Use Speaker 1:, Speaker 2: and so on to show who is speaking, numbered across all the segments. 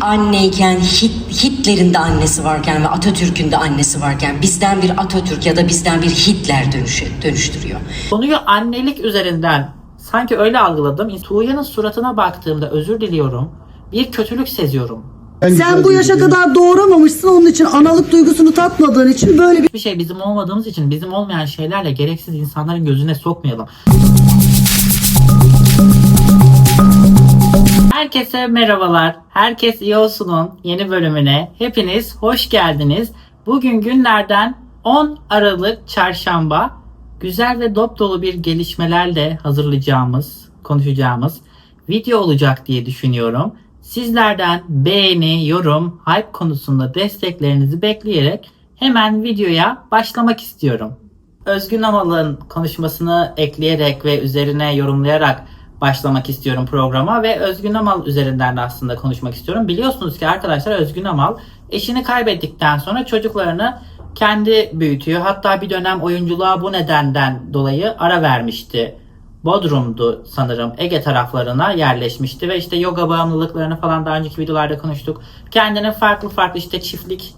Speaker 1: anneyken Hit- Hitler'in de annesi varken ve Atatürk'ün de annesi varken bizden bir Atatürk ya da bizden bir Hitler dönüşü, dönüştürüyor.
Speaker 2: Konuyu annelik üzerinden sanki öyle algıladım. Tuğya'nın suratına baktığımda özür diliyorum. Bir kötülük seziyorum.
Speaker 3: Sen bu yaşa kadar doğuramamışsın onun için analık duygusunu tatmadığın için böyle bir
Speaker 2: Bir şey bizim olmadığımız için bizim olmayan şeylerle gereksiz insanların gözüne sokmayalım. Herkese merhabalar. Herkes iyi olsunun yeni bölümüne hepiniz hoş geldiniz. Bugün günlerden 10 Aralık Çarşamba. Güzel ve dop dolu bir gelişmelerle hazırlayacağımız, konuşacağımız video olacak diye düşünüyorum. Sizlerden beğeni, yorum, hype konusunda desteklerinizi bekleyerek hemen videoya başlamak istiyorum. Özgün Amal'ın konuşmasını ekleyerek ve üzerine yorumlayarak başlamak istiyorum programa ve Özgün Amal üzerinden de aslında konuşmak istiyorum. Biliyorsunuz ki arkadaşlar Özgün Amal eşini kaybettikten sonra çocuklarını kendi büyütüyor. Hatta bir dönem oyunculuğa bu nedenden dolayı ara vermişti. Bodrum'du sanırım Ege taraflarına yerleşmişti ve işte yoga bağımlılıklarını falan daha önceki videolarda konuştuk. Kendine farklı farklı işte çiftlik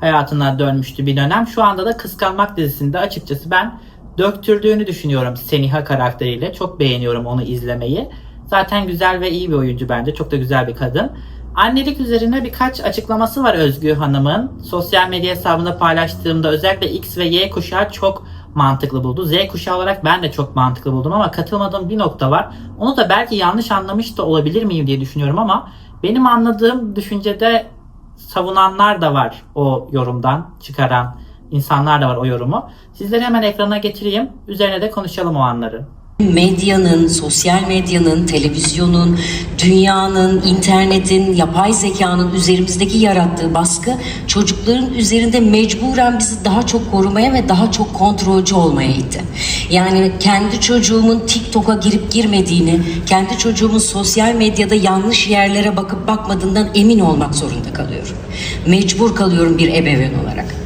Speaker 2: hayatına dönmüştü bir dönem. Şu anda da Kıskanmak dizisinde açıkçası ben döktürdüğünü düşünüyorum Seniha karakteriyle. Çok beğeniyorum onu izlemeyi. Zaten güzel ve iyi bir oyuncu bence. Çok da güzel bir kadın. Annelik üzerine birkaç açıklaması var Özgü Hanım'ın. Sosyal medya hesabında paylaştığımda özellikle X ve Y kuşağı çok mantıklı buldu. Z kuşağı olarak ben de çok mantıklı buldum ama katılmadığım bir nokta var. Onu da belki yanlış anlamış da olabilir miyim diye düşünüyorum ama benim anladığım düşüncede savunanlar da var o yorumdan çıkaran insanlar da var o yorumu. Sizleri hemen ekrana getireyim. Üzerine de konuşalım o anları.
Speaker 1: Medyanın, sosyal medyanın, televizyonun, dünyanın, internetin, yapay zekanın üzerimizdeki yarattığı baskı çocukların üzerinde mecburen bizi daha çok korumaya ve daha çok kontrolcü olmaya itti. Yani kendi çocuğumun TikTok'a girip girmediğini, kendi çocuğumun sosyal medyada yanlış yerlere bakıp bakmadığından emin olmak zorunda kalıyorum. Mecbur kalıyorum bir ebeveyn olarak.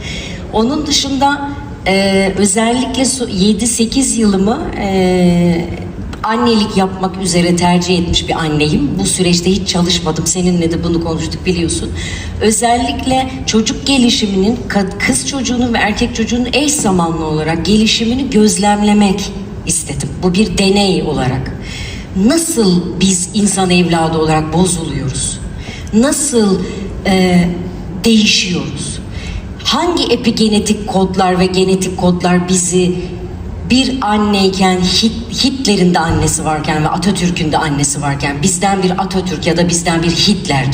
Speaker 1: Onun dışında ee, özellikle so- 7-8 yılımı e, annelik yapmak üzere tercih etmiş bir anneyim. Bu süreçte hiç çalışmadım. Seninle de bunu konuştuk biliyorsun. Özellikle çocuk gelişiminin kız çocuğunun ve erkek çocuğunun eş zamanlı olarak gelişimini gözlemlemek istedim. Bu bir deney olarak. Nasıl biz insan evladı olarak bozuluyoruz? Nasıl e, değişiyoruz? Hangi epigenetik kodlar ve genetik kodlar bizi bir anneyken Hit- Hitler'in de annesi varken ve Atatürk'ün de annesi varken bizden bir Atatürk ya da bizden bir Hitler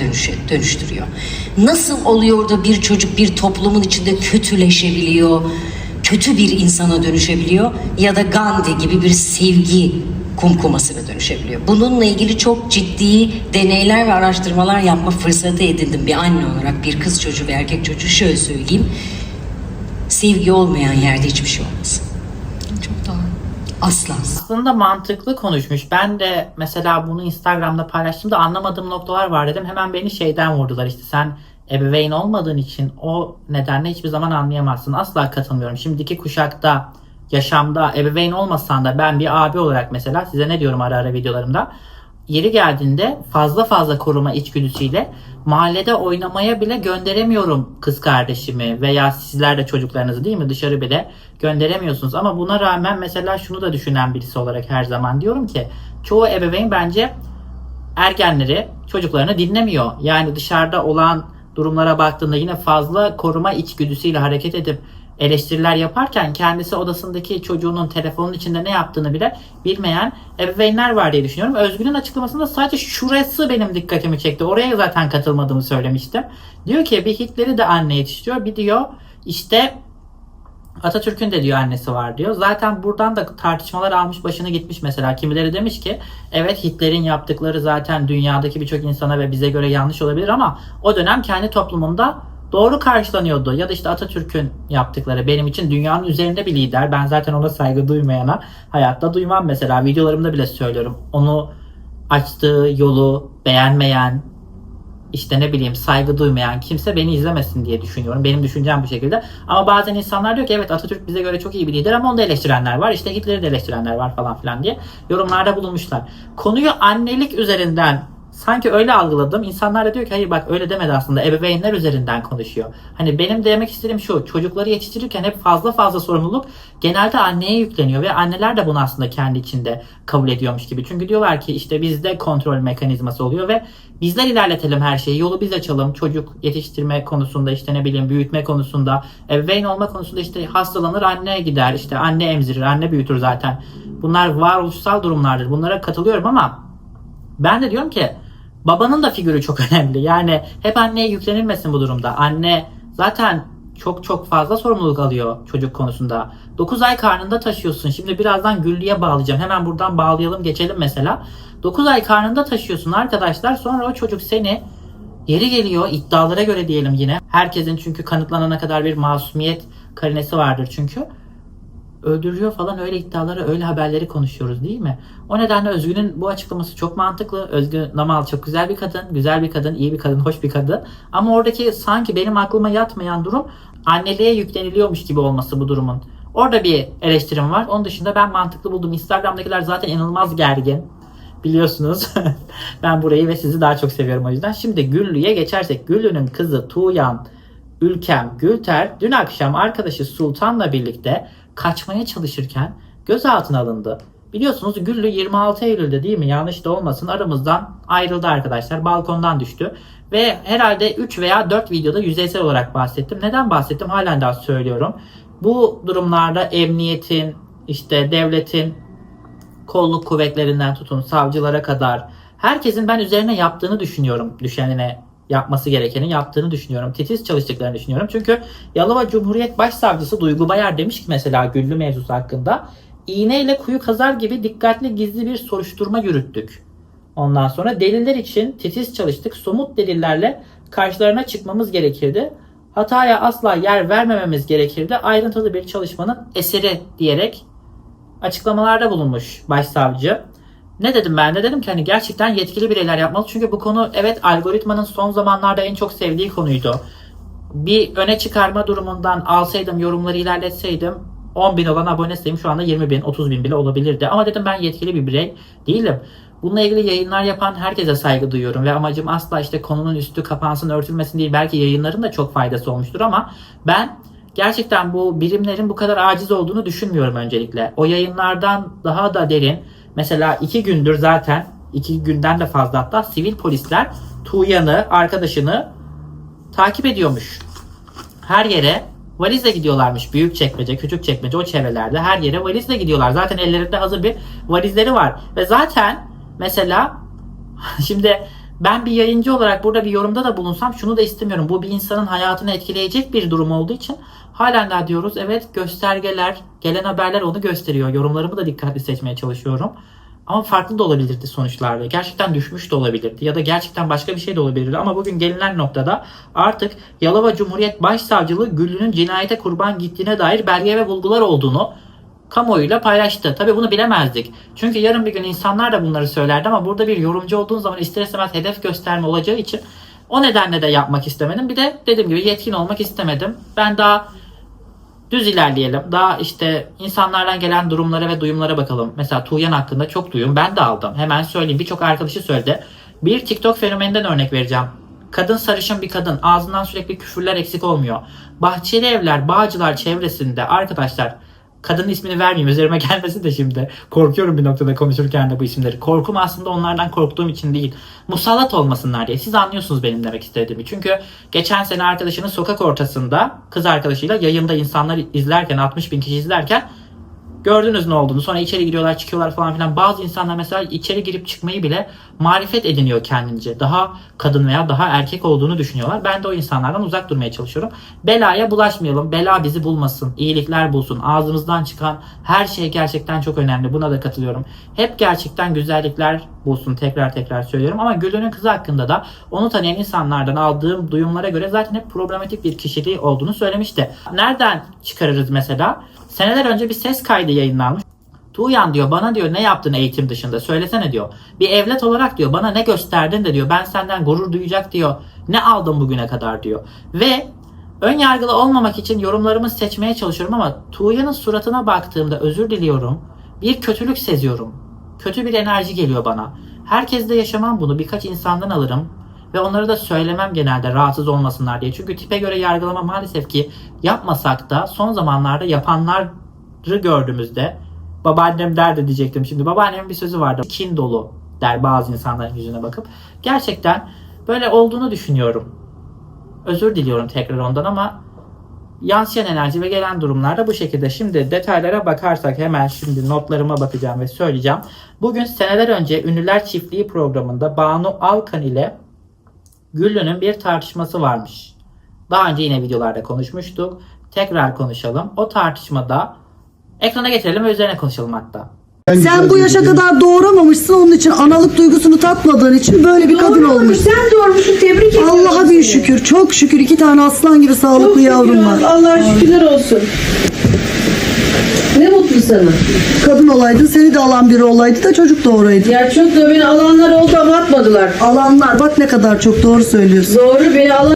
Speaker 1: dönüştürüyor. Nasıl oluyor da bir çocuk bir toplumun içinde kötüleşebiliyor, kötü bir insana dönüşebiliyor ya da Gandhi gibi bir sevgi kumkumasına dönüşebiliyor. Bununla ilgili çok ciddi deneyler ve araştırmalar yapma fırsatı edindim bir anne olarak. Bir kız çocuğu ve erkek çocuğu şöyle söyleyeyim. Sevgi olmayan yerde hiçbir şey olmaz. Çok doğru. Asla.
Speaker 2: Aslında mantıklı konuşmuş. Ben de mesela bunu Instagram'da paylaştığımda anlamadığım noktalar var dedim. Hemen beni şeyden vurdular işte sen ebeveyn olmadığın için o nedenle hiçbir zaman anlayamazsın. Asla katılmıyorum. Şimdiki kuşakta yaşamda ebeveyn olmasan da ben bir abi olarak mesela size ne diyorum ara ara videolarımda yeri geldiğinde fazla fazla koruma içgüdüsüyle mahallede oynamaya bile gönderemiyorum kız kardeşimi veya sizler de çocuklarınızı değil mi dışarı bile gönderemiyorsunuz. Ama buna rağmen mesela şunu da düşünen birisi olarak her zaman diyorum ki çoğu ebeveyn bence ergenleri çocuklarını dinlemiyor. Yani dışarıda olan durumlara baktığında yine fazla koruma içgüdüsüyle hareket edip eleştiriler yaparken kendisi odasındaki çocuğunun telefonun içinde ne yaptığını bile bilmeyen ebeveynler var diye düşünüyorum. Özgün'ün açıklamasında sadece şurası benim dikkatimi çekti. Oraya zaten katılmadığımı söylemiştim. Diyor ki bir Hitler'i de anne yetiştiriyor. Bir diyor işte Atatürk'ün de diyor annesi var diyor. Zaten buradan da tartışmalar almış başını gitmiş mesela. Kimileri demiş ki evet Hitler'in yaptıkları zaten dünyadaki birçok insana ve bize göre yanlış olabilir ama o dönem kendi toplumunda doğru karşılanıyordu. Ya da işte Atatürk'ün yaptıkları benim için dünyanın üzerinde bir lider. Ben zaten ona saygı duymayana hayatta duymam mesela. Videolarımda bile söylüyorum. Onu açtığı yolu beğenmeyen, işte ne bileyim saygı duymayan kimse beni izlemesin diye düşünüyorum. Benim düşüncem bu şekilde. Ama bazen insanlar diyor ki evet Atatürk bize göre çok iyi bir lider ama onu da eleştirenler var. İşte Hitler'i de eleştirenler var falan filan diye yorumlarda bulunmuşlar. Konuyu annelik üzerinden sanki öyle algıladım. İnsanlar da diyor ki hayır bak öyle demedi aslında. Ebeveynler üzerinden konuşuyor. Hani benim demek istediğim şu. Çocukları yetiştirirken hep fazla fazla sorumluluk genelde anneye yükleniyor ve anneler de bunu aslında kendi içinde kabul ediyormuş gibi. Çünkü diyorlar ki işte bizde kontrol mekanizması oluyor ve bizler ilerletelim her şeyi. Yolu biz açalım. Çocuk yetiştirme konusunda işte ne bileyim büyütme konusunda, ebeveyn olma konusunda işte hastalanır anne gider. işte anne emzirir, anne büyütür zaten. Bunlar varoluşsal durumlardır. Bunlara katılıyorum ama ben de diyorum ki babanın da figürü çok önemli. Yani hep anneye yüklenilmesin bu durumda. Anne zaten çok çok fazla sorumluluk alıyor çocuk konusunda. 9 ay karnında taşıyorsun. Şimdi birazdan Güllü'ye bağlayacağım. Hemen buradan bağlayalım geçelim mesela. 9 ay karnında taşıyorsun arkadaşlar. Sonra o çocuk seni yeri geliyor iddialara göre diyelim yine. Herkesin çünkü kanıtlanana kadar bir masumiyet karinesi vardır çünkü öldürüyor falan öyle iddiaları, öyle haberleri konuşuyoruz değil mi? O nedenle Özgün'ün bu açıklaması çok mantıklı. Özgün Namal çok güzel bir kadın, güzel bir kadın, iyi bir kadın, hoş bir kadın. Ama oradaki sanki benim aklıma yatmayan durum anneliğe yükleniliyormuş gibi olması bu durumun. Orada bir eleştirim var. Onun dışında ben mantıklı buldum. Instagram'dakiler zaten inanılmaz gergin. Biliyorsunuz. ben burayı ve sizi daha çok seviyorum o yüzden. Şimdi Güllü'ye geçersek. Güllü'nün kızı Tuğyan Ülkem Gülter dün akşam arkadaşı Sultan'la birlikte kaçmaya çalışırken gözaltına alındı. Biliyorsunuz Güllü 26 Eylül'de değil mi? Yanlış da olmasın aramızdan ayrıldı arkadaşlar. Balkondan düştü. Ve herhalde 3 veya 4 videoda yüzeysel olarak bahsettim. Neden bahsettim? Halen daha söylüyorum. Bu durumlarda emniyetin, işte devletin kolluk kuvvetlerinden tutun savcılara kadar herkesin ben üzerine yaptığını düşünüyorum. Düşenine yapması gerekeni yaptığını düşünüyorum. Titiz çalıştıklarını düşünüyorum. Çünkü Yalova Cumhuriyet Başsavcısı Duygu Bayar demiş ki mesela Güllü mevzusu hakkında iğneyle kuyu kazar gibi dikkatli gizli bir soruşturma yürüttük. Ondan sonra deliller için titiz çalıştık. Somut delillerle karşılarına çıkmamız gerekirdi. Hataya asla yer vermememiz gerekirdi. Ayrıntılı bir çalışmanın eseri diyerek açıklamalarda bulunmuş başsavcı. Ne dedim ben de dedim ki hani gerçekten yetkili bireyler yapmalı. Çünkü bu konu evet algoritmanın son zamanlarda en çok sevdiği konuydu. Bir öne çıkarma durumundan alsaydım yorumları ilerletseydim 10 bin olan abone sayım şu anda 20 bin 30 bin bile olabilirdi. Ama dedim ben yetkili bir birey değilim. Bununla ilgili yayınlar yapan herkese saygı duyuyorum ve amacım asla işte konunun üstü kapansın örtülmesin değil. Belki yayınların da çok faydası olmuştur ama ben gerçekten bu birimlerin bu kadar aciz olduğunu düşünmüyorum öncelikle. O yayınlardan daha da derin mesela iki gündür zaten iki günden de fazla hatta sivil polisler Tuğyan'ı arkadaşını takip ediyormuş. Her yere valizle gidiyorlarmış. Büyük çekmece, küçük çekmece o çevrelerde her yere valizle gidiyorlar. Zaten ellerinde hazır bir valizleri var. Ve zaten mesela şimdi ben bir yayıncı olarak burada bir yorumda da bulunsam şunu da istemiyorum. Bu bir insanın hayatını etkileyecek bir durum olduğu için halen daha diyoruz evet göstergeler, gelen haberler onu gösteriyor. Yorumlarımı da dikkatli seçmeye çalışıyorum. Ama farklı da olabilirdi sonuçlarda. Gerçekten düşmüş de olabilirdi. Ya da gerçekten başka bir şey de olabilirdi. Ama bugün gelinen noktada artık Yalova Cumhuriyet Başsavcılığı Güllü'nün cinayete kurban gittiğine dair belge ve bulgular olduğunu kamuoyuyla paylaştı. Tabi bunu bilemezdik. Çünkü yarın bir gün insanlar da bunları söylerdi ama burada bir yorumcu olduğun zaman ister istemez hedef gösterme olacağı için o nedenle de yapmak istemedim. Bir de dediğim gibi yetkin olmak istemedim. Ben daha düz ilerleyelim. Daha işte insanlardan gelen durumlara ve duyumlara bakalım. Mesela Tuğyan hakkında çok duyum ben de aldım. Hemen söyleyeyim. Birçok arkadaşı söyledi. Bir TikTok fenomeninden örnek vereceğim. Kadın sarışın bir kadın. Ağzından sürekli küfürler eksik olmuyor. Bahçeli evler, Bağcılar çevresinde arkadaşlar kadının ismini vermeyeyim üzerime gelmesin de şimdi. Korkuyorum bir noktada konuşurken de bu isimleri. Korkum aslında onlardan korktuğum için değil. Musallat olmasınlar diye. Siz anlıyorsunuz benim demek istediğimi. Çünkü geçen sene arkadaşının sokak ortasında kız arkadaşıyla yayında insanlar izlerken 60 bin kişi izlerken Gördünüz ne olduğunu. Sonra içeri giriyorlar, çıkıyorlar falan filan. Bazı insanlar mesela içeri girip çıkmayı bile marifet ediniyor kendince. Daha kadın veya daha erkek olduğunu düşünüyorlar. Ben de o insanlardan uzak durmaya çalışıyorum. Belaya bulaşmayalım. Bela bizi bulmasın. iyilikler bulsun. Ağzımızdan çıkan her şey gerçekten çok önemli. Buna da katılıyorum. Hep gerçekten güzellikler bulsun. Tekrar tekrar söylüyorum. Ama Gül'ünün kızı hakkında da onu tanıyan insanlardan aldığım duyumlara göre zaten hep problematik bir kişiliği olduğunu söylemişti. Nereden çıkarırız mesela? Seneler önce bir ses kaydı yayınlanmış. Tuğyan diyor bana diyor ne yaptın eğitim dışında söylesene diyor. Bir evlat olarak diyor bana ne gösterdin de diyor ben senden gurur duyacak diyor. Ne aldın bugüne kadar diyor. Ve ön yargılı olmamak için yorumlarımı seçmeye çalışıyorum ama Tuğyan'ın suratına baktığımda özür diliyorum. Bir kötülük seziyorum. Kötü bir enerji geliyor bana. Herkes de yaşamam bunu. Birkaç insandan alırım. Ve onları da söylemem genelde rahatsız olmasınlar diye. Çünkü tipe göre yargılama maalesef ki yapmasak da son zamanlarda yapanları gördüğümüzde babaannem derdi diyecektim. Şimdi babaannemin bir sözü vardı. Kin dolu der bazı insanların yüzüne bakıp. Gerçekten böyle olduğunu düşünüyorum. Özür diliyorum tekrar ondan ama yansıyan enerji ve gelen durumlarda bu şekilde. Şimdi detaylara bakarsak hemen şimdi notlarıma bakacağım ve söyleyeceğim. Bugün seneler önce Ünlüler Çiftliği programında Banu Alkan ile Güllü'nün bir tartışması varmış. Daha önce yine videolarda konuşmuştuk. Tekrar konuşalım. O tartışmada ekrana getirelim ve üzerine konuşalım hatta.
Speaker 3: Sen bu yaşa kadar doğuramamışsın onun için analık duygusunu tatmadığın için böyle bir kadın olmuş.
Speaker 4: Sen doğurmuşsun tebrik ediyorum.
Speaker 3: Allah'a bin
Speaker 4: seni.
Speaker 3: şükür çok şükür iki tane aslan gibi
Speaker 4: Çok
Speaker 3: sağlıklı
Speaker 4: şükür
Speaker 3: yavrum var.
Speaker 4: Allah'a şükürler olsun. Ne mutlu sana.
Speaker 3: Kadın olaydın seni de alan biri olaydı da çocuk doğuraydı.
Speaker 4: Ya çok da beni alanlar oldu ama atmadılar.
Speaker 3: Alanlar bak ne kadar çok doğru söylüyorsun.
Speaker 4: Doğru beni alan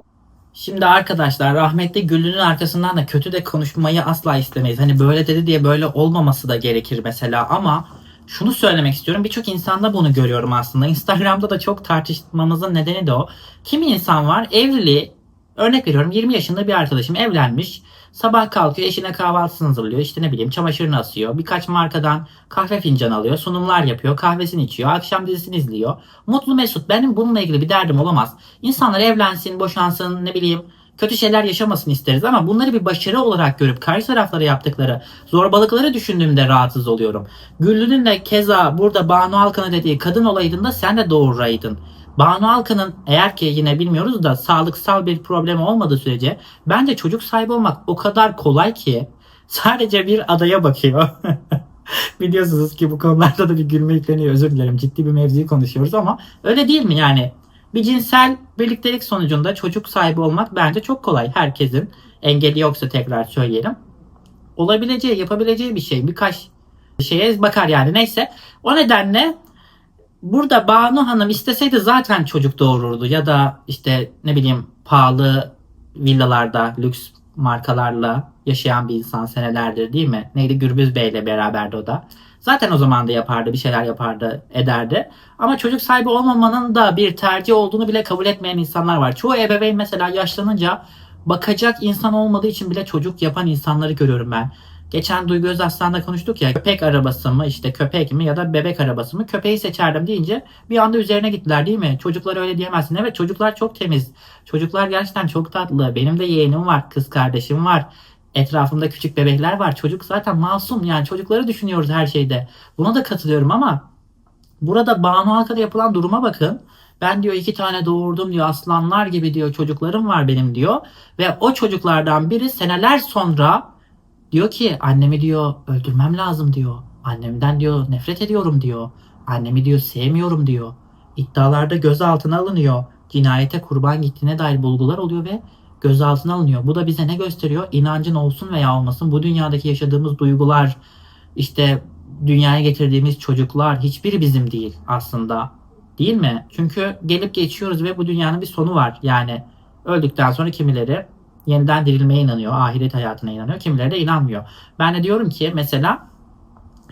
Speaker 2: Şimdi arkadaşlar rahmetli Güllü'nün arkasından da kötü de konuşmayı asla istemeyiz. Hani böyle dedi diye böyle olmaması da gerekir mesela ama şunu söylemek istiyorum. Birçok insanda bunu görüyorum aslında. Instagram'da da çok tartışmamızın nedeni de o. Kimi insan var evli örnek veriyorum 20 yaşında bir arkadaşım evlenmiş. Sabah kalkıyor eşine kahvaltısını hazırlıyor. İşte ne bileyim çamaşırını asıyor. Birkaç markadan kahve fincanı alıyor. Sunumlar yapıyor. Kahvesini içiyor. Akşam dizisini izliyor. Mutlu mesut. Benim bununla ilgili bir derdim olamaz. İnsanlar evlensin, boşansın, ne bileyim kötü şeyler yaşamasın isteriz ama bunları bir başarı olarak görüp karşı taraflara yaptıkları zorbalıkları düşündüğümde rahatsız oluyorum. Güllü'nün de keza burada Banu Alkan'a dediği kadın olaydın sen de doğuraydın. Banu Alkan'ın eğer ki yine bilmiyoruz da sağlıksal bir problemi olmadığı sürece bence çocuk sahibi olmak o kadar kolay ki sadece bir adaya bakıyor. Biliyorsunuz ki bu konularda da bir gülme yükleniyor. Özür dilerim. Ciddi bir mevzuyu konuşuyoruz ama öyle değil mi yani? Bir cinsel birliktelik sonucunda çocuk sahibi olmak bence çok kolay. Herkesin engeli yoksa tekrar söyleyelim. Olabileceği, yapabileceği bir şey. Birkaç şeye bakar yani. Neyse. O nedenle burada Banu Hanım isteseydi zaten çocuk doğururdu. Ya da işte ne bileyim pahalı villalarda, lüks markalarla yaşayan bir insan senelerdir değil mi? Neydi Gürbüz Bey'le beraberdi o da. Zaten o zaman da yapardı, bir şeyler yapardı, ederdi. Ama çocuk sahibi olmamanın da bir tercih olduğunu bile kabul etmeyen insanlar var. Çoğu ebeveyn mesela yaşlanınca bakacak insan olmadığı için bile çocuk yapan insanları görüyorum ben. Geçen Duygu Özaslan'da konuştuk ya köpek arabası mı işte köpek mi ya da bebek arabası mı köpeği seçerdim deyince bir anda üzerine gittiler değil mi? Çocuklar öyle diyemezsin. Evet çocuklar çok temiz. Çocuklar gerçekten çok tatlı. Benim de yeğenim var, kız kardeşim var. Etrafımda küçük bebekler var. Çocuk zaten masum yani çocukları düşünüyoruz her şeyde. Buna da katılıyorum ama burada Banu Halka'da yapılan duruma bakın. Ben diyor iki tane doğurdum diyor aslanlar gibi diyor çocuklarım var benim diyor. Ve o çocuklardan biri seneler sonra diyor ki annemi diyor öldürmem lazım diyor. Annemden diyor nefret ediyorum diyor. Annemi diyor sevmiyorum diyor. İddialarda gözaltına alınıyor. Cinayete kurban gittiğine dair bulgular oluyor ve gözaltına alınıyor. Bu da bize ne gösteriyor? İnancın olsun veya olmasın bu dünyadaki yaşadığımız duygular işte dünyaya getirdiğimiz çocuklar hiçbiri bizim değil aslında. Değil mi? Çünkü gelip geçiyoruz ve bu dünyanın bir sonu var. Yani öldükten sonra kimileri yeniden dirilmeye inanıyor, ahiret hayatına inanıyor, kimileri de inanmıyor. Ben de diyorum ki mesela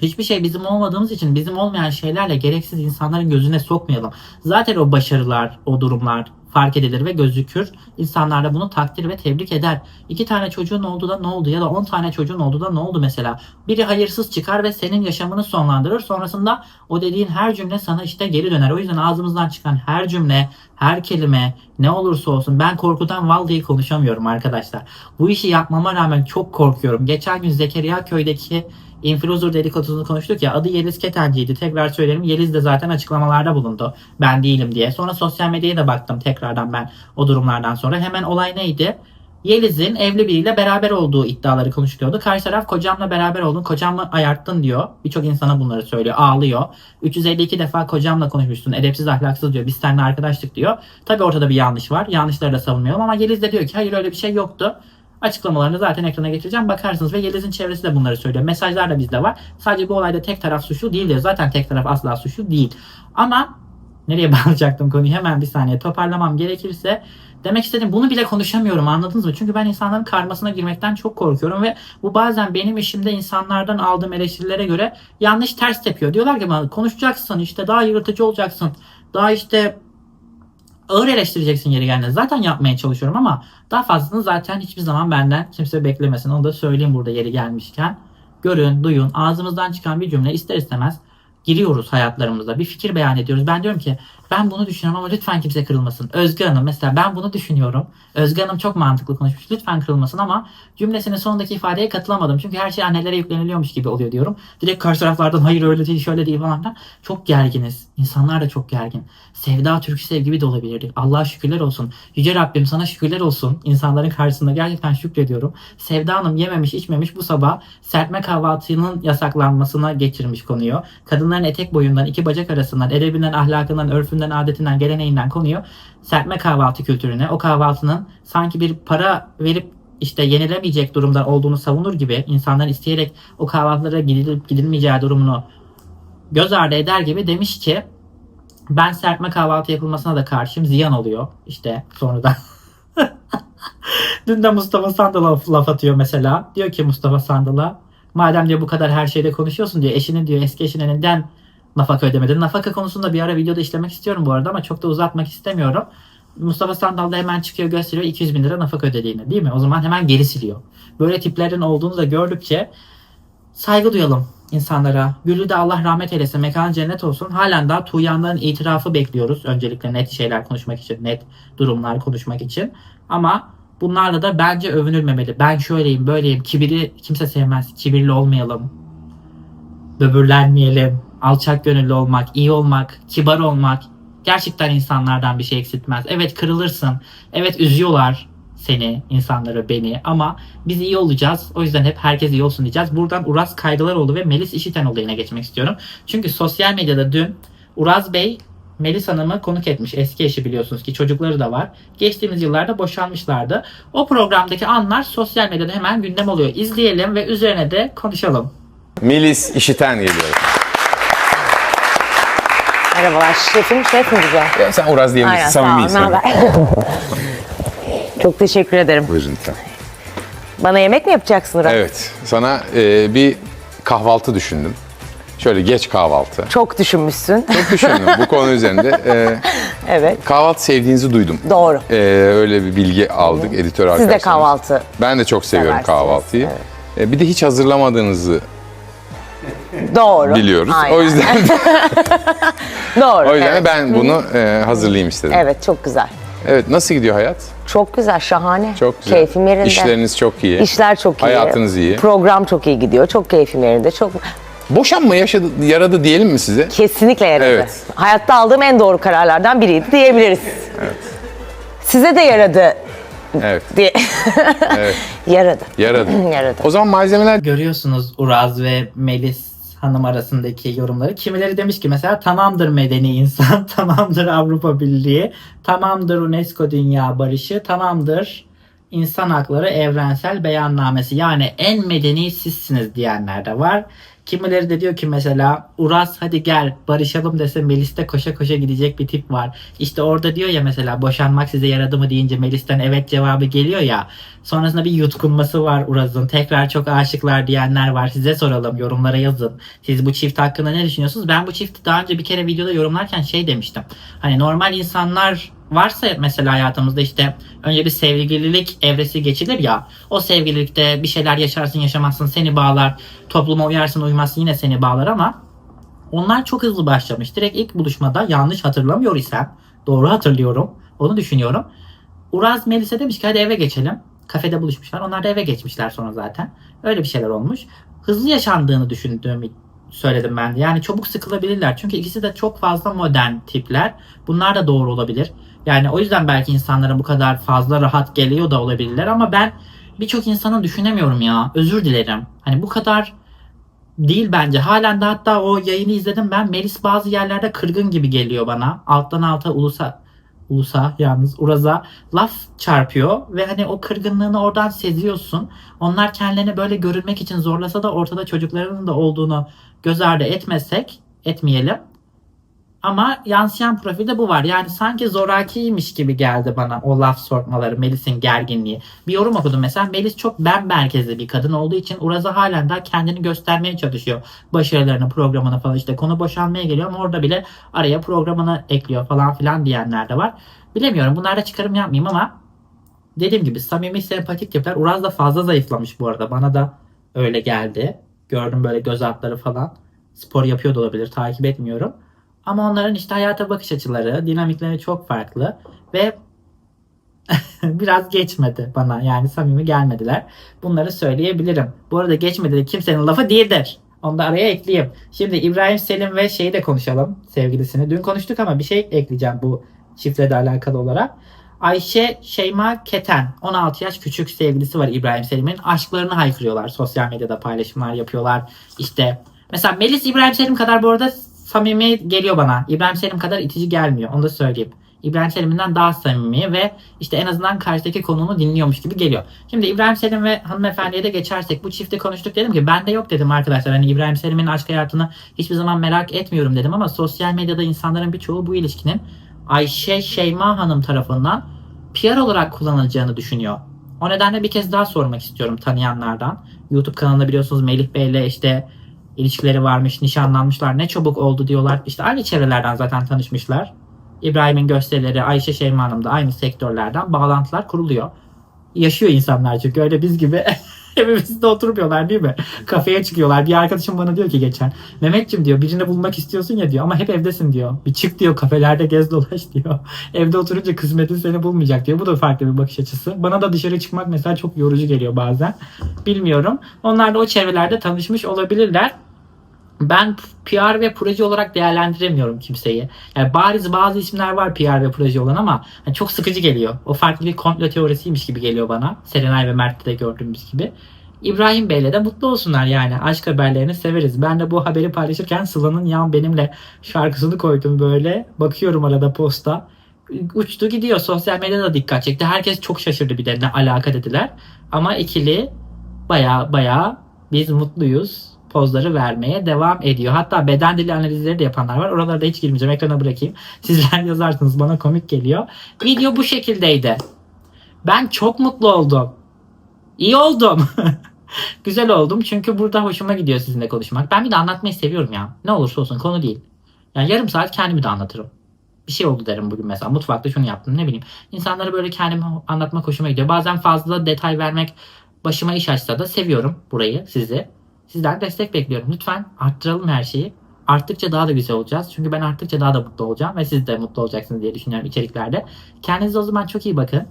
Speaker 2: hiçbir şey bizim olmadığımız için bizim olmayan şeylerle gereksiz insanların gözüne sokmayalım. Zaten o başarılar, o durumlar fark edilir ve gözükür. İnsanlar da bunu takdir ve tebrik eder. İki tane çocuğun oldu da ne oldu ya da on tane çocuğun oldu da ne oldu mesela. Biri hayırsız çıkar ve senin yaşamını sonlandırır. Sonrasında o dediğin her cümle sana işte geri döner. O yüzden ağzımızdan çıkan her cümle, her kelime ne olursa olsun ben korkudan vallahi konuşamıyorum arkadaşlar. Bu işi yapmama rağmen çok korkuyorum. Geçen gün Zekeriya köydeki influencer dedikodusunu konuştuk ya adı Yeliz Ketenci'ydi. Tekrar söylerim Yeliz de zaten açıklamalarda bulundu. Ben değilim diye. Sonra sosyal medyaya da baktım tekrardan ben o durumlardan sonra. Hemen olay neydi? Yeliz'in evli biriyle beraber olduğu iddiaları konuşuluyordu. Karşı taraf kocamla beraber oldun, kocamla ayarttın diyor. Birçok insana bunları söylüyor, ağlıyor. 352 defa kocamla konuşmuşsun, edepsiz ahlaksız diyor. Biz seninle arkadaşlık diyor. Tabi ortada bir yanlış var. Yanlışları da savunmuyorum ama Yeliz de diyor ki hayır öyle bir şey yoktu. Açıklamalarını zaten ekrana getireceğim. Bakarsınız ve Yeliz'in çevresi de bunları söylüyor. Mesajlar da bizde var. Sadece bu olayda tek taraf suçlu değil diyor. Zaten tek taraf asla suçlu değil. Ama nereye bağlayacaktım konuyu hemen bir saniye toparlamam gerekirse demek istedim bunu bile konuşamıyorum anladınız mı? Çünkü ben insanların karmasına girmekten çok korkuyorum ve bu bazen benim işimde insanlardan aldığım eleştirilere göre yanlış ters tepiyor. Diyorlar ki bana konuşacaksın işte daha yırtıcı olacaksın. Daha işte ağır eleştireceksin yeri geldiğinde. Zaten yapmaya çalışıyorum ama daha fazlasını zaten hiçbir zaman benden kimse beklemesin. Onu da söyleyeyim burada yeri gelmişken. Görün, duyun. Ağzımızdan çıkan bir cümle ister istemez giriyoruz hayatlarımıza. Bir fikir beyan ediyoruz. Ben diyorum ki ben bunu düşünüyorum ama lütfen kimse kırılmasın. Özge Hanım mesela ben bunu düşünüyorum. Özge Hanım çok mantıklı konuşmuş. Lütfen kırılmasın ama cümlesinin sonundaki ifadeye katılamadım. Çünkü her şey annelere yükleniliyormuş gibi oluyor diyorum. Direkt karşı taraflardan hayır öyle değil şöyle değil falan filan. Çok gerginiz. İnsanlar da çok gergin. Sevda Türk Sev gibi de olabilirdik. Allah'a şükürler olsun. Yüce Rabbim sana şükürler olsun. İnsanların karşısında gerçekten şükrediyorum. Sevda Hanım yememiş içmemiş bu sabah serpme kahvaltının yasaklanmasına geçirmiş konuyu. Kadınların etek boyundan iki bacak arasından edebinden ahlakından örfünden adetinden geleneğinden konuyu serpme kahvaltı kültürüne o kahvaltının sanki bir para verip işte yenilemeyecek durumda olduğunu savunur gibi insanların isteyerek o kahvaltılara gidilip gidilmeyeceği durumunu göz ardı eder gibi demiş ki ben serpme kahvaltı yapılmasına da karşıyım. Ziyan oluyor işte sonradan. Dün de Mustafa Sandal'a laf, atıyor mesela. Diyor ki Mustafa Sandal'a madem diyor bu kadar her şeyde konuşuyorsun diyor. Eşinin diyor eski eşine neden nafaka ödemedin? Nafaka konusunda bir ara videoda işlemek istiyorum bu arada ama çok da uzatmak istemiyorum. Mustafa Sandal da hemen çıkıyor gösteriyor 200 bin lira nafaka ödediğini değil mi? O zaman hemen geri siliyor. Böyle tiplerin olduğunu da gördükçe saygı duyalım insanlara. Gülü de Allah rahmet eylesin. Mekanı cennet olsun. Halen daha Tuğyanların itirafı bekliyoruz. Öncelikle net şeyler konuşmak için. Net durumlar konuşmak için. Ama bunlarla da bence övünülmemeli. Ben şöyleyim böyleyim. Kibiri kimse sevmez. Kibirli olmayalım. Böbürlenmeyelim. Alçak gönüllü olmak, iyi olmak, kibar olmak gerçekten insanlardan bir şey eksiltmez. Evet kırılırsın. Evet üzüyorlar seni, insanları, beni ama biz iyi olacağız. O yüzden hep herkes iyi olsun diyeceğiz. Buradan Uraz Kaydılaroğlu ve Melis İşiten olayına geçmek istiyorum. Çünkü sosyal medyada dün Uraz Bey Melis Hanım'ı konuk etmiş. Eski eşi biliyorsunuz ki çocukları da var. Geçtiğimiz yıllarda boşanmışlardı. O programdaki anlar sosyal medyada hemen gündem oluyor. İzleyelim ve üzerine de konuşalım.
Speaker 5: Melis İşiten geliyor.
Speaker 6: Merhabalar şefim, şef mi diyeceğim?
Speaker 5: Ya sen Uraz diyebilirsin.
Speaker 6: Aynen, sağ
Speaker 5: Samimi
Speaker 6: olun.
Speaker 5: insan.
Speaker 6: ne haber? Çok teşekkür ederim.
Speaker 5: Buyurun lütfen.
Speaker 6: Bana yemek mi yapacaksın Uras?
Speaker 5: Evet. Sana e, bir kahvaltı düşündüm. Şöyle geç kahvaltı.
Speaker 6: Çok düşünmüşsün.
Speaker 5: Çok düşündüm bu konu üzerinde. E,
Speaker 6: evet,
Speaker 5: kahvaltı sevdiğinizi duydum.
Speaker 6: doğru.
Speaker 5: E, öyle bir bilgi aldık editör
Speaker 6: Siz
Speaker 5: arkadaşlarımız.
Speaker 6: de kahvaltı.
Speaker 5: Ben de çok seviyorum
Speaker 6: Seversiniz,
Speaker 5: kahvaltıyı. E, bir de hiç hazırlamadığınızı
Speaker 6: Doğru.
Speaker 5: biliyoruz.
Speaker 6: Aynen.
Speaker 5: O yüzden
Speaker 6: Doğru.
Speaker 5: o yüzden
Speaker 6: evet.
Speaker 5: ben bunu e, hazırlayayım istedim. Evet.
Speaker 6: Evet, çok güzel.
Speaker 5: nasıl gidiyor hayat?
Speaker 6: Çok güzel, şahane.
Speaker 5: Çok güzel.
Speaker 6: Keyfim yerinde.
Speaker 5: İşleriniz çok iyi.
Speaker 6: İşler çok iyi.
Speaker 5: Hayatınız iyi.
Speaker 6: Program çok iyi gidiyor. Çok keyfim yerinde. Çok
Speaker 5: Boşanma yaşadı, yaradı diyelim mi size?
Speaker 6: kesinlikle yaradı.
Speaker 5: Evet.
Speaker 6: Hayatta aldığım en doğru kararlardan biriydi diyebiliriz. Size de yaradı
Speaker 5: Evet.
Speaker 6: diye.
Speaker 5: Evet.
Speaker 6: yaradı.
Speaker 5: Yaradı.
Speaker 6: Yaradı.
Speaker 5: O zaman malzemeler
Speaker 2: Görüyorsunuz Uraz ve Melis Hanım arasındaki yorumları. Kimileri demiş ki mesela tamamdır medeni insan, tamamdır Avrupa Birliği, tamamdır UNESCO Dünya Barışı, tamamdır insan hakları evrensel beyannamesi. Yani en medeni sizsiniz diyenler de var. Kimileri de diyor ki mesela Uras hadi gel barışalım dese Melis'te koşa koşa gidecek bir tip var. İşte orada diyor ya mesela boşanmak size yaradı mı deyince Melis'ten evet cevabı geliyor ya. Sonrasında bir yutkunması var Uraz'ın. Tekrar çok aşıklar diyenler var. Size soralım yorumlara yazın. Siz bu çift hakkında ne düşünüyorsunuz? Ben bu çifti daha önce bir kere videoda yorumlarken şey demiştim. Hani normal insanlar varsa mesela hayatımızda işte önce bir sevgililik evresi geçilir ya. O sevgililikte bir şeyler yaşarsın yaşamazsın seni bağlar. Topluma uyarsın uymazsın yine seni bağlar ama onlar çok hızlı başlamış. Direkt ilk buluşmada yanlış hatırlamıyor isem doğru hatırlıyorum. Onu düşünüyorum. Uraz Melis'e demiş ki hadi eve geçelim. Kafede buluşmuşlar. Onlar da eve geçmişler sonra zaten. Öyle bir şeyler olmuş. Hızlı yaşandığını düşündüğümü söyledim ben de. Yani çabuk sıkılabilirler. Çünkü ikisi de çok fazla modern tipler. Bunlar da doğru olabilir. Yani o yüzden belki insanlara bu kadar fazla rahat geliyor da olabilirler ama ben birçok insanı düşünemiyorum ya. Özür dilerim. Hani bu kadar değil bence. Halen de hatta o yayını izledim ben. Melis bazı yerlerde kırgın gibi geliyor bana. Alttan alta ulusa ulusa yalnız Uraz'a laf çarpıyor ve hani o kırgınlığını oradan seziyorsun. Onlar kendilerini böyle görünmek için zorlasa da ortada çocuklarının da olduğunu göz ardı etmezsek etmeyelim. Ama yansıyan profilde bu var. Yani sanki zorakiymiş gibi geldi bana o laf sormaları, Melis'in gerginliği. Bir yorum okudum mesela. Melis çok ben merkezli bir kadın olduğu için Uraz'a halen daha kendini göstermeye çalışıyor. Başarılarını, programını falan işte konu boşanmaya geliyor ama orada bile araya programını ekliyor falan filan diyenler de var. Bilemiyorum. Bunlarda çıkarım yapmayayım ama dediğim gibi samimi sempatik tipler. Uraz da fazla zayıflamış bu arada. Bana da öyle geldi. Gördüm böyle göz altları falan. Spor yapıyor da olabilir. Takip etmiyorum. Ama onların işte hayata bakış açıları, dinamikleri çok farklı. Ve biraz geçmedi bana. Yani samimi gelmediler. Bunları söyleyebilirim. Bu arada geçmedi de kimsenin lafı değildir. Onu da araya ekleyeyim. Şimdi İbrahim Selim ve şeyi de konuşalım sevgilisini. Dün konuştuk ama bir şey ekleyeceğim bu çiftle de alakalı olarak. Ayşe Şeyma Keten 16 yaş küçük sevgilisi var İbrahim Selim'in. Aşklarını haykırıyorlar. Sosyal medyada paylaşımlar yapıyorlar. İşte mesela Melis İbrahim Selim kadar bu arada samimi geliyor bana. İbrahim Selim kadar itici gelmiyor. Onu da söyleyeyim. İbrahim Selim'inden daha samimi ve işte en azından karşıdaki konuğunu dinliyormuş gibi geliyor. Şimdi İbrahim Selim ve hanımefendiye de geçersek bu çifti konuştuk dedim ki ben de yok dedim arkadaşlar. Hani İbrahim Selim'in aşk hayatını hiçbir zaman merak etmiyorum dedim ama sosyal medyada insanların birçoğu bu ilişkinin Ayşe Şeyma Hanım tarafından PR olarak kullanılacağını düşünüyor. O nedenle bir kez daha sormak istiyorum tanıyanlardan. YouTube kanalında biliyorsunuz Melih Bey'le işte ilişkileri varmış, nişanlanmışlar, ne çabuk oldu diyorlar. İşte aynı çevrelerden zaten tanışmışlar. İbrahim'in gösterileri, Ayşe Şeyma Hanım da aynı sektörlerden bağlantılar kuruluyor. Yaşıyor insanlar çünkü öyle biz gibi evimizde oturmuyorlar değil mi? Kafeye çıkıyorlar. Bir arkadaşım bana diyor ki geçen Mehmetciğim diyor birini bulmak istiyorsun ya diyor ama hep evdesin diyor. Bir çık diyor kafelerde gez dolaş diyor. Evde oturunca kısmetin seni bulmayacak diyor. Bu da farklı bir bakış açısı. Bana da dışarı çıkmak mesela çok yorucu geliyor bazen. Bilmiyorum. Onlar da o çevrelerde tanışmış olabilirler. Ben PR ve proje olarak değerlendiremiyorum kimseyi. Yani bariz bazı isimler var PR ve proje olan ama hani çok sıkıcı geliyor. O farklı bir komplo teorisiymiş gibi geliyor bana. Serenay ve Mert'te de gördüğümüz gibi. İbrahim Bey'le de mutlu olsunlar yani. Aşk haberlerini severiz. Ben de bu haberi paylaşırken Sıla'nın Yan Benimle şarkısını koydum böyle. Bakıyorum arada posta. Uçtu gidiyor. Sosyal medyada dikkat çekti. Herkes çok şaşırdı bir de ne alaka dediler. Ama ikili baya baya biz mutluyuz pozları vermeye devam ediyor. Hatta beden dili analizleri de yapanlar var. Oralara da hiç girmeyeceğim. Ekrana bırakayım. Sizler yazarsınız. Bana komik geliyor. Video bu şekildeydi. Ben çok mutlu oldum. İyi oldum. Güzel oldum. Çünkü burada hoşuma gidiyor sizinle konuşmak. Ben bir de anlatmayı seviyorum ya. Ne olursa olsun konu değil. Yani yarım saat kendimi de anlatırım. Bir şey oldu derim bugün mesela. Mutfakta şunu yaptım ne bileyim. İnsanlara böyle kendimi anlatmak hoşuma gidiyor. Bazen fazla detay vermek başıma iş açsa da seviyorum burayı sizi. Sizden destek bekliyorum. Lütfen arttıralım her şeyi. Arttıkça daha da güzel olacağız. Çünkü ben arttıkça daha da mutlu olacağım ve siz de mutlu olacaksınız diye düşünüyorum içeriklerde. Kendinize o zaman çok iyi bakın.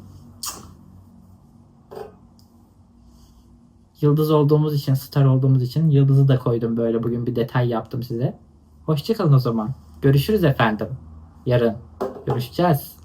Speaker 2: Yıldız olduğumuz için, star olduğumuz için yıldızı da koydum böyle bugün bir detay yaptım size. Hoşçakalın o zaman. Görüşürüz efendim. Yarın görüşeceğiz.